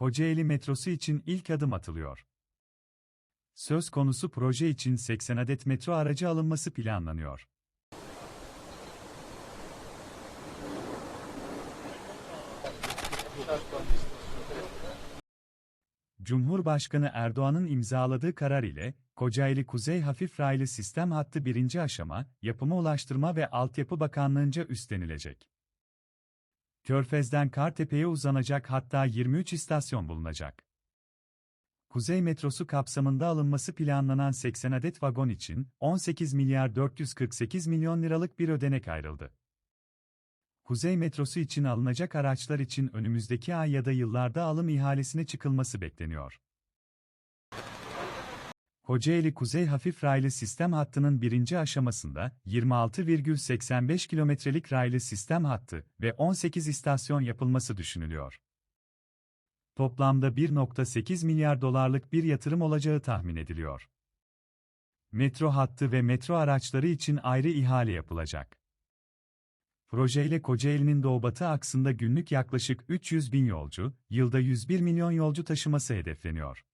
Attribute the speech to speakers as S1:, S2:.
S1: Kocaeli metrosu için ilk adım atılıyor. Söz konusu proje için 80 adet metro aracı alınması planlanıyor. Cumhurbaşkanı Erdoğan'ın imzaladığı karar ile, Kocaeli Kuzey Hafif Raylı Sistem Hattı birinci aşama, Yapımı Ulaştırma ve Altyapı Bakanlığı'nca üstlenilecek. Körfez'den Kartepe'ye uzanacak hatta 23 istasyon bulunacak. Kuzey metrosu kapsamında alınması planlanan 80 adet vagon için 18 milyar 448 milyon liralık bir ödenek ayrıldı. Kuzey metrosu için alınacak araçlar için önümüzdeki ay ya da yıllarda alım ihalesine çıkılması bekleniyor. Kocaeli Kuzey Hafif Raylı Sistem Hattı'nın birinci aşamasında 26,85 kilometrelik raylı sistem hattı ve 18 istasyon yapılması düşünülüyor. Toplamda 1.8 milyar dolarlık bir yatırım olacağı tahmin ediliyor. Metro hattı ve metro araçları için ayrı ihale yapılacak. Projeyle Kocaeli'nin doğu-batı aksında günlük yaklaşık 300 bin yolcu, yılda 101 milyon yolcu taşıması hedefleniyor.